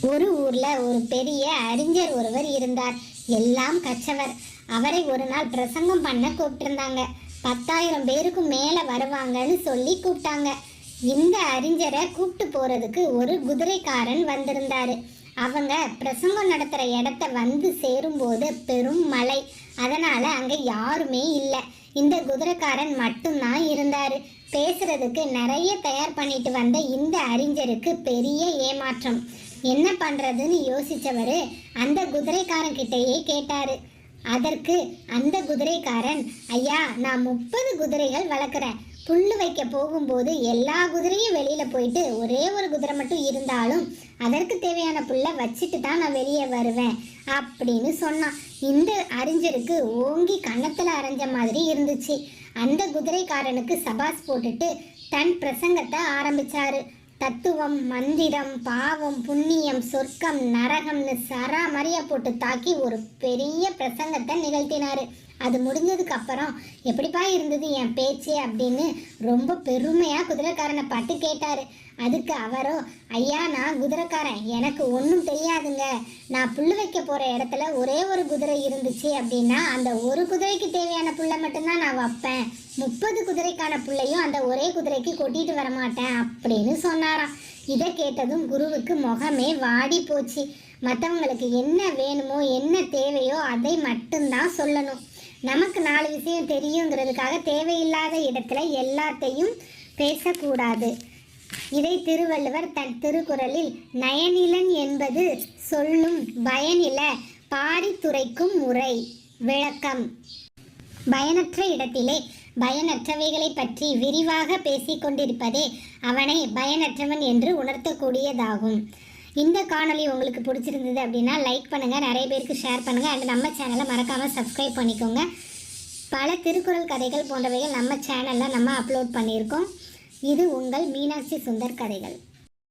ஒரு ஊர்ல ஒரு பெரிய அறிஞர் ஒருவர் இருந்தார். எல்லாம் கச்சவர் அவரை ஒரு நாள் பிரசங்கம் பண்ண கூப்பிட்டிருந்தாங்க. பத்தாயிரம் பேருக்கும் மேல வருவாங்கன்னு சொல்லி கூப்பிட்டாங்க. இந்த அறிஞரை கூப்பிட்டு போறதுக்கு ஒரு குதிரைக்காரன் வந்திருந்தாரு. அவங்க பிரசங்கம் நடத்துற இடத்த வந்து சேரும்போது பெரும் மழை. அதனால அங்க யாருமே இல்லை. இந்த குதிரைக்காரன் மட்டும்தான் இருந்தாரு. பேசுறதுக்கு நிறைய தயார் பண்ணிட்டு வந்த இந்த அறிஞருக்கு பெரிய ஏமாற்றம். என்ன பண்ணுறதுன்னு யோசித்தவர் அந்த குதிரைக்காரன் கேட்டார். அதற்கு அந்த குதிரைக்காரன் ஐயா நான் முப்பது குதிரைகள் வளர்க்குறேன். புல்லு வைக்க போகும்போது எல்லா குதிரையும் வெளியில் போயிட்டு ஒரே ஒரு குதிரை மட்டும் இருந்தாலும் அதற்கு தேவையான புல்லை வச்சுட்டு தான் நான் வெளியே வருவேன் அப்படின்னு சொன்னான். இந்த அறிஞருக்கு ஓங்கி கன்னத்தில் அரைஞ்ச மாதிரி இருந்துச்சு. அந்த குதிரைக்காரனுக்கு சபாஸ் போட்டுட்டு தன் பிரசங்கத்தை ஆரம்பிச்சாரு. தத்துவம் மந்திரம் பாவம் புண்ணியம் சொர்க்கம் நரகம்னு சராமரியா போட்டு தாக்கி ஒரு பெரிய பிரசங்கத்தை நிகழ்த்தினார். அது முடிஞ்சதுக்கு அப்புறம் எப்படிப்பா இருந்தது என் பேச்சு அப்படின்னு ரொம்ப பெருமையாக குதிரைக்காரனை பார்த்து கேட்டார். அதுக்கு அவரோ ஐயா நான் குதிரைக்காரன். எனக்கு ஒன்றும் தெரியாதுங்க. நான் புல்லு வைக்க போகிற இடத்துல ஒரே ஒரு குதிரை இருந்துச்சு அப்படின்னா அந்த ஒரு குதிரைக்கு தேவையான புல்லை மட்டும்தான் நான் வைப்பேன். முப்பது குதிரைக்கான புள்ளையும் அந்த ஒரே குதிரைக்கு கொட்டிட்டு வர மாட்டேன் அப்படின்னு சொன்னாராம். இதை கேட்டதும் குருவுக்கு முகமே வாடி போச்சு. மற்றவங்களுக்கு என்ன வேணுமோ என்ன தேவையோ அதை மட்டும்தான் சொல்லணும். நமக்கு நாலு விஷயம் தெரியுங்கிறதுக்காக தேவையில்லாத இடத்துல எல்லாத்தையும் பேசக்கூடாது. இதை திருவள்ளுவர் தன் திருக்குறளில் நயனிலன் என்பது சொல்லும் பயனில பாரித்துரைக்கும் முறை விளக்கம். பயனற்ற இடத்திலே பயனற்றவைகளை பற்றி விரிவாக பேசிக் கொண்டிருப்பதே அவனை பயனற்றவன் என்று உணர்த்தக்கூடியதாகும். இந்த காணொளி உங்களுக்கு பிடிச்சிருந்தது அப்படின்னா லைக் பண்ணுங்கள் நிறைய பேருக்கு ஷேர் பண்ணுங்கள் அண்ட் நம்ம சேனலை மறக்காமல் சப்ஸ்கிரைப் பண்ணிக்கோங்க. பல திருக்குறள் கதைகள் போன்றவைகள் நம்ம சேனலில் நம்ம அப்லோட் பண்ணியிருக்கோம். இது உங்கள் மீனாட்சி சுந்தர் கதைகள்.